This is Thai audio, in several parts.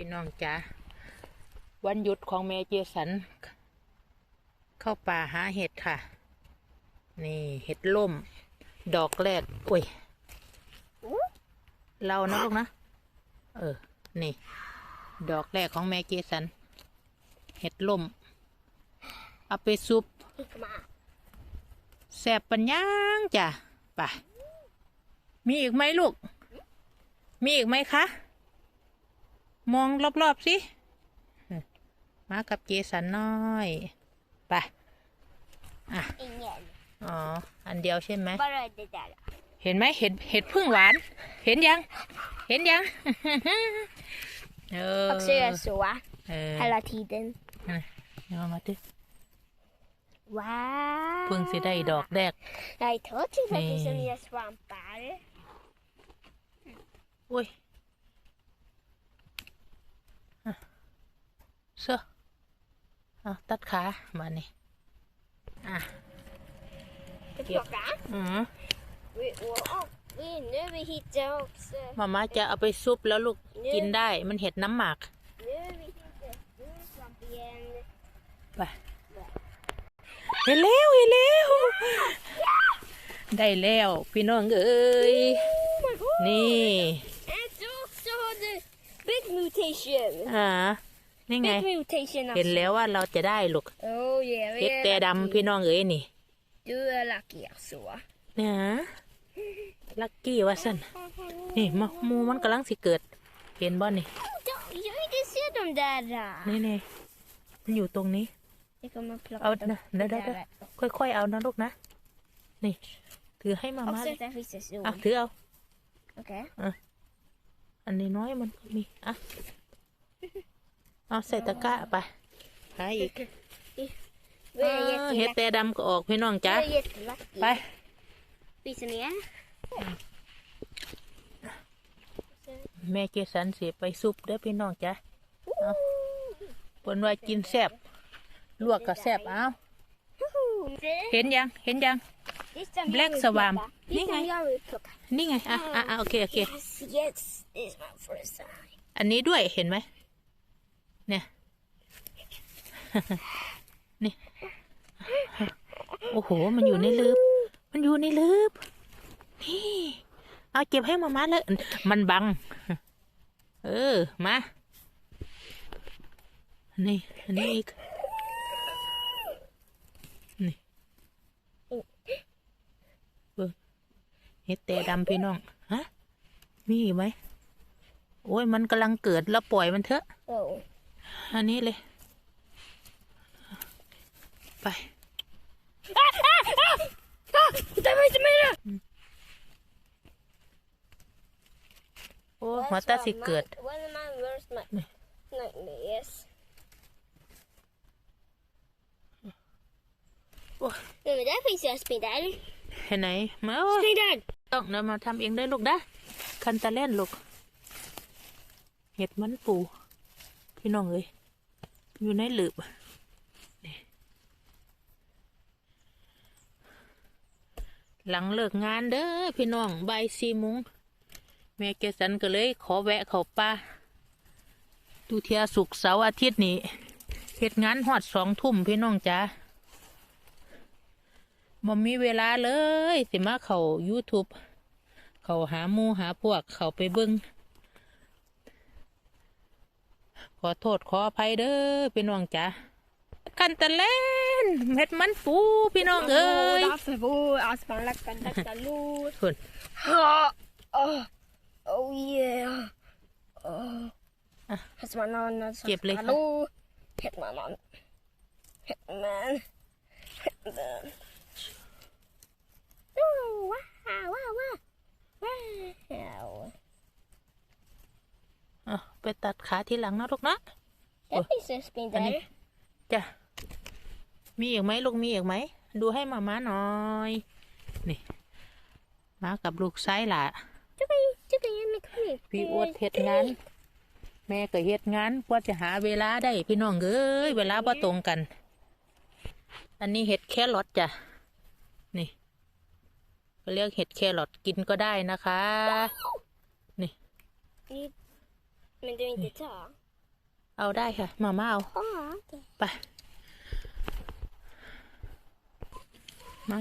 พี่น้องจ๋าวันหยุดของแม่เจสัน เข้าป่าหาเห็ดค่ะ นี่เห็ดล่ม ดอกแรกอุ้ยเรานะลูกนะ เออ นี่ ดอกแรกของแม่เจสัน เห็ดล่ม เอาไปซุปแสบปัญญางจ้ะไป่ะ มีอีกไหมลูก มีอีกไหมคะ มองรอบๆสิเออมากับเจสันน้อยไปอะ Ingen. อ๋อ อันเดียวใช่ไหม Bara det där. เห็นไหมเห็นเห็ดพึ่งหวาน เห็นยัง เห็นยังเออ Och så gör jag så เออ hela tiden. เดี๋ยวเอามาดิ Wow. เพิ่งสิได้ดอกแรก Jag tar till Nej. faktiskt som ger svampar. อุ้ยอะ เสื้อเอาตัดขามานี่อะ Tillbaka. อืม Vi, oh, vi, nu vi hittar också. มาม่าจะเอาไปซุปแล้วลูกกินได้มันเห็ดน้ำหมาก Nu vi hittar nu svamp igen. ไปเห็นแล้วเห็นแล้วได้แล้วพี่น้องเอ้ยนี่ And så också har du big mutation. อ่า นี่ไง Big mutation เห็นแล้วว่าเราจะได้ลูก Oh yeah. เห็ดแต่ดำพี่น้องเอ้ยนี่ Du är lucky alltså. นะลักกี้ว่าสันนี่มะมูมันกำลังสิกิด เห็นบ่นี่ Ja, jag vill inte se de där. นี่นี่มันอยู่ตรงนี้ Jag kommer plocka เอา upp นะเดี๋ยว det เดี๋ยว där. ค่อยๆเอานะลูกนะ นี่ ถือให้มา Och ม่า så där finns det så. อะ ถือเอา Okej. อันนี้น้อยมันก็มี อะ เอาใส่ตะกร้าไปหาอีก Vi är เออเฮ็ด jättelucky. แต่ดำก็ออกพี่น้อง Vi จ้า är jättelucky. ไป Visa ner. แม่เจสันเสียไปซุปเด้อพี่น้องจ้าเอาเปิ้นว่ากินแซ่บลวกก็แซ่บเอาเห็นยัง เห็นยัง Black Swan. Ni Ni jag vill plocka. นี่ไงอะอะอะโอเค โอเค Yes, yes. This is my first time. อันนี้ด้วยเห็นไหม เนี่ย นี่ โอ้โห มันอยู่ในลืบ มันอยู่ในลืบ นี่ เอาเก็บให้มามาเลย มันบัง เออ มา นี่ อันนี้อีก นี่เบิ่งเฮ็ดแต่ดำพี่น้อง ฮะ มีไหมโอ้ย มันกำลังเกิดแล้วปล่อยมันเถอะ อันนี้เลย ไป Det var inte mina! โอ้หัวตาสิเกิด One of my worst my nightmares. โอ้ย Nej men där finns jag spindel. เห็นไหนมาโอ้ย Spindel! ต้องเดี๋ยวมาทำเองได้ลูกนะคันตะเล่นลูกเห็ดมันปูพี่น้องเอ้ย อยู่ในหลืบหลังเลิกงานเด้อพี่น้องใบ่ายสี่โมงแม่เกสันก็เลย ขอแวะเขาป่าดูเทียสุกเสาร์อาทิตย์นี้เฮ็ดงานหอดสองทุ่มพี่น้องจ้าบ่มีเวลาเลย สิมาเขา YouTube เขาหาหมูหาพวกเขาไปเบิงข อโทษขออภัยเด้อพี่น้องจ้ะกันตะเล่นเม็ดมันปูพี่น้องเอ้ย Därför vår Aspan läckan detta låt. คุณ Oh, oh, oh yeah. Oh. Hetman någon som Ge blick här. Hallå. Hetman någon. Hetman. Hetman. Oh, ไปตัดขาทีหลังนะลูกนะ Där finns en spindel. Annie. จ้ะมีอีกไหมลูกมีอีกไหม ดูให้มาม่าหน่อย นี่มากับลูกไซส์ล่ะ Tjubbi, tjubbi, med klipp. พี่อวดเฮ็ดงาน แม่ก็เฮ็ดงานกว่าจะหาเวลาได้ พี่น้องเอ้ยเวลาบ่ตรงกัน อันนี้เห็ดแครอทจ้ะนี่ก็เรียกเห็ดแครอทกินก็ได้นะคะ นี่ Men du inte ta. เอาได้ค่ะมามาเอา Oh, okay. ไป มา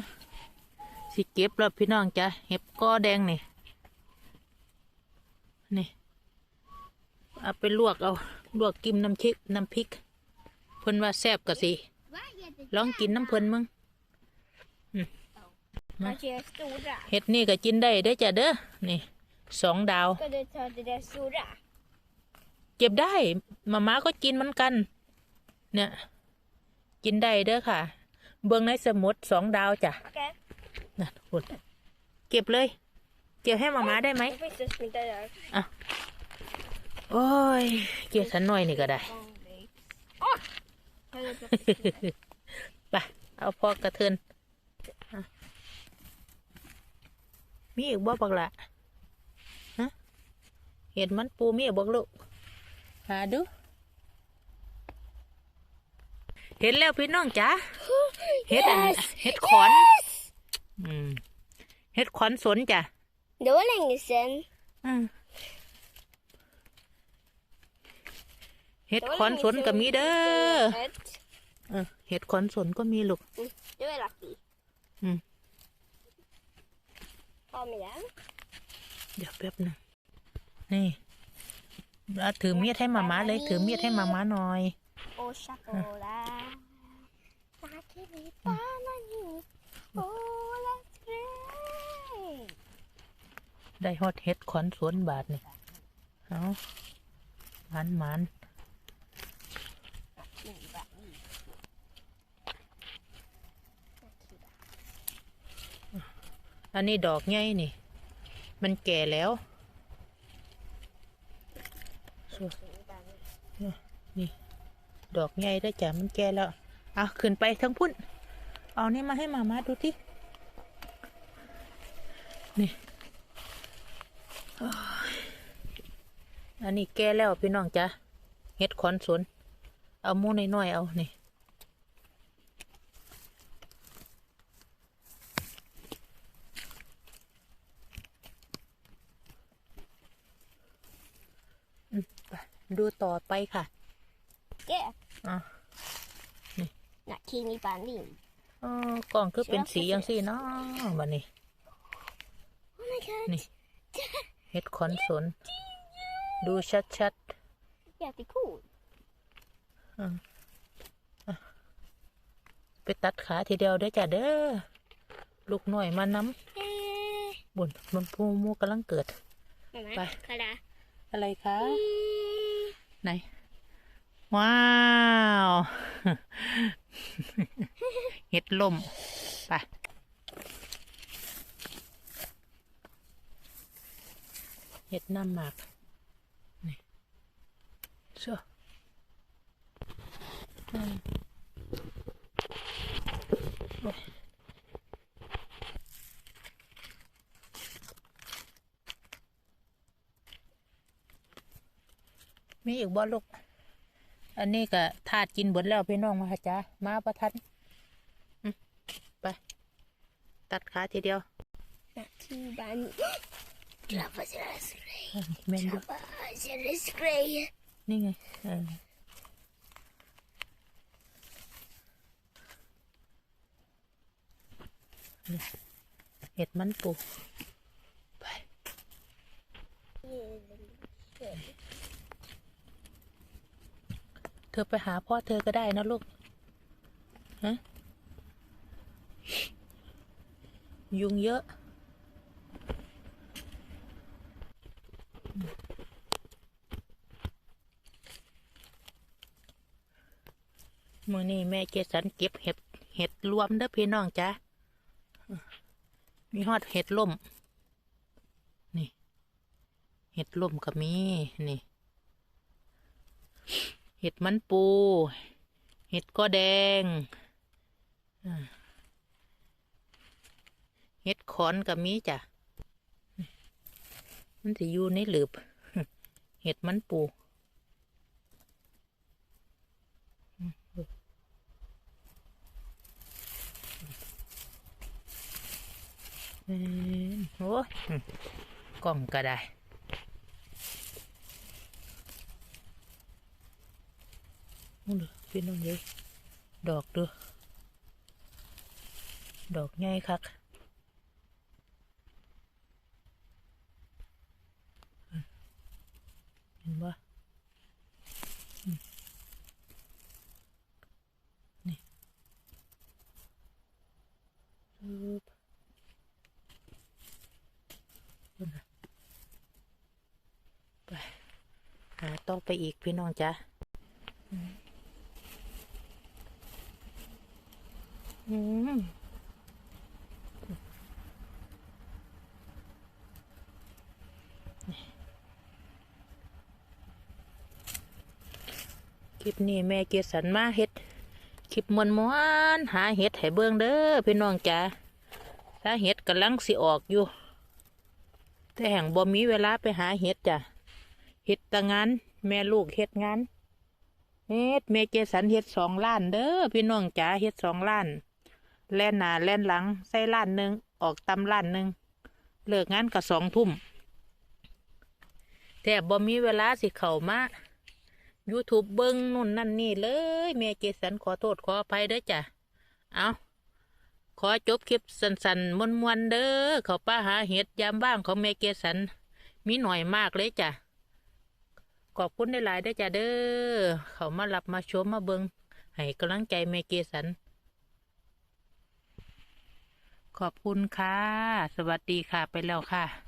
สิเก็บแล้วพี่น้องจ้ะเห็บก้อแดงนี่ นี่ เอาไปลวกเอา ลวกกิมน้ำชิน้ำพริก เพิ่นว่าแซ่บกะสิ ลองกินน้ำเพิ่นมึง Kanske är stora. เห็ดนี่ก็กินได้เด้อจ้ะเด้อ นี่ สองดาว Ska du ta det där stora? เก็บได้มาม่าก็กินเหมือนกัน เนี่ย กินได้เด้อค่ะ เบิ่งในสมุดสองดาวจ้ะ Okej. นะคุณเก็บเลย เก็บให้มาม่าได้ไหม Det finns det smita där. โอ้ย เก็บสันหน่อยนี่ก็ได้ Åh! Kan du plocka? ไปเอาพอกระเทินอะมีอีกบ่บักละฮะเห็ดมันปูมีอีกบ่ลูก หาดู เห็นแล้วพี่น้องจ๋าเห็ดอันเห็ดขอนอืมเห็ดขอนสนจ้ะ Det var länge sedan. อืมเห็ด Det var ขอน länge สนก็ sedan มีเด้อ vi ett. เออเห็ดขอนสนก็มีลูก Mm, Det var lagt i. Mm. Ha med den. เดี๋ยวแป๊บหนึงนี่ เอาถือมีดให้มาม่าเลย ถือมีดให้มาม่าหน่อย Och choklad. Tack vi banan i. Oh, let's play. ได้ฮอดเห็ดขอนสวนบาทนี่เอาหมันหมันอันนี้ดอกใหญ่นี่ มันแก่แล้วส่ว นนี่ ดอกใหญ่ได้จ้ะมันแก่แล้วเอาขึ้นไปทั้งพุ่น เอานี่มาให้มามาดูที่นี่อันนี้แก่แล้วพี่น้องจ้ะเฮ็ดขอนสนเอามูน้อยๆเอานี่ อืมไป ดูต่อไปค่ะ Det. อะ Nej, Kimi Bandin. อ๋อกล่องคือเป็นสีอย่างสีเนาะบันนี้ Oh my god. นี่เฮ็ดขอนสน ดูชัด Jättecool. ๆไปตัดขาทีเดียวได้อจ้ะเด้อ ลูกหน่อยมาน้ Eh. ำบุญมันพูมูกำลังเกิด Mamma, Bye. kolla. อะไรคะ Mm. ไหน ว้าว เห็ดล่มไปเห็ดน้ำหมากนี่เชื่ออืมโอ้ย มีอีกบ่ลูก อันนี้ก็ทาดกินเบิดแล้วพี่น้องมาค่ะจ้ามาประทันอืมไป ตัดขาทีเดียว Kimi Bandin. Grabbar, ser det spray. อะแม่นอยู่ Grabbar, ser det spray. นี่ไงเออนี่เห็ดมันปูไปเธอไปหาพ่อเธอก็ได้นะลูก ฮะ ยุงเยอะ มื่อนี้แม่เจสันเก็บเห็ด เห็ดรวมเด้อพี่น้องจ้ะ มีฮอดเห็ดล่ม นี่ เห็ดล่มก็มี นี่ ห็ดมันปู เห็ดก็แดงเห็ดขอนก็มีจ้ะ มันจะอยู่ในหลืบ เห็ดมันปูโอ้กล่องก็ได้ นู่นเพี่น้องเอ้ยดอกด้อดอกใหญ่คักเห็นบ่อืมนี่ปึ๊บพุ่นะไปต้องไปอีกพี่น้องจ้ะ อืม คลิปนี้แม่เกสันมาเฮ็ด คลิปมวนมวนหาเห็ดให้เบิ่งเด้อพี่น้องจ๋าถ้าเห็ดกำลังสิออกอยู่ แต่แห่งบ่มีเวลาไปหาเห็ดจ้ะเห็ดตะงานแม่ลูกเห็ดงานเฮ็ดแม่เกสันเฮ็ดสองล้านเด้อพี่น้องจ๋าเฮ็ดสองล้าน แล่นหน้าแล่นหลัง ใส่ล้านหนึ่งออกตำล้านหนึ่งเลิกงานก็สองทุ่มแต่บ่มีเวลาสิเข้ามา YouTube เบิ้งนู่นนั่นนี่เลยแม่เกสันขอโทษขออภัยเด้อจ้ะ เอาขอจบคลิปสั้นๆมวนๆเด้อเขาป้าหาเห็ดยามบ้างของแม่เกสัน มีหน่อยมากเลยจ้ะ ขอบคุณได้หลายได้จ้ะเด้อ เขามารับมาชมมาเบิงให้กำลังใจเมเกสัน ขอบคุณค่ะ สวัสดีค่ะไปแล้วค่ะ